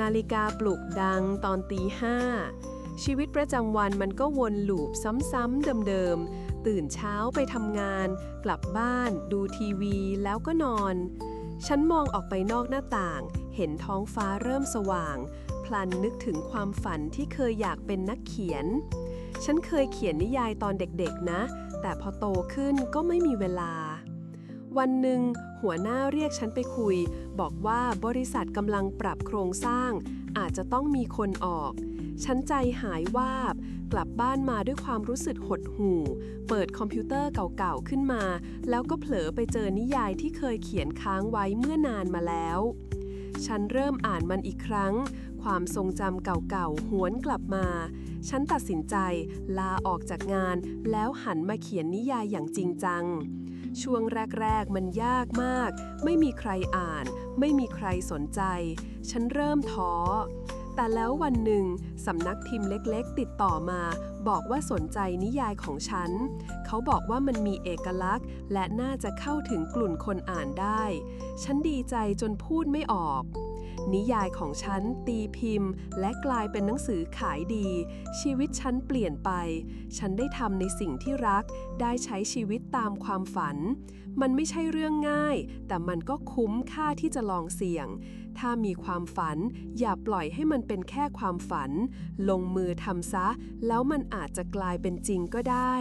นาฬิกาปลุกดังตอนตีห้าชีวิตประจำวันมันก็วนลูปซ้ำๆเดิมๆ ตื่นเช้าไปทำงาน กลับบ้าน ดูทีวีแล้วก็นอน ฉันมองออกไปนอกหน้าต่าง เห็นท้องฟ้าเริ่มสว่าง พลันนึกถึงความฝันที่เคยอยากเป็นนักเขียน ฉันเคยเขียนนิยายตอนเด็กๆนะ แต่พอโตขึ้นก็ไม่มีเวลา วันหนึ่ง หัวหน้าเรียกฉันไปคุย บอกว่าบริษัทกำลังปรับโครงสร้าง อาจจะต้องมีคนออก ฉันใจหายวาบ กลับบ้านมาด้วยความรู้สึกหดหู่ เปิดคอมพิวเตอร์เก่าๆขึ้นมา แล้วก็เผลอไปเจอนิยายที่เคยเขียนค้างไว้เมื่อนานมาแล้ว ฉันเริ่มอ่านมันอีกครั้ง ความทรงจำเก่าๆหวนกลับมาฉันตัดสินใจลาออกจากงานแล้วหันมาเขียนนิยายอย่างจริงจัง ช่วงแรก ๆ มันยากมาก ไม่มีใครอ่าน ไม่มีใครสนใจ ฉันเริ่มท้อ แต่แล้ววันหนึ่งสำนักพิมพ์เล็กๆ ติดต่อมา บอกว่าสนใจนิยายของฉัน เขาบอกว่ามันมีเอกลักษณ์ และน่าจะเข้าถึงกลุ่นคนอ่านได้ ฉันดีใจจนพูดไม่ออก นิยายของฉันตีพิมพ์ และกลายเป็นหนังสือขายดี ชีวิตฉันเปลี่ยนไป ฉันได้ทำในสิ่งที่รัก ได้ใช้ชีวิตตามความฝัน มันไม่ใช่เรื่องง่าย แต่มันก็คุ้มค่าที่จะลองเสี่ยง ถ้ามีความฝัน อย่าปล่อยให้มันเป็นแค่ความฝัน ลงมือทำซะ แล้วมันอาจจะกลายเป็นจริงก็ได้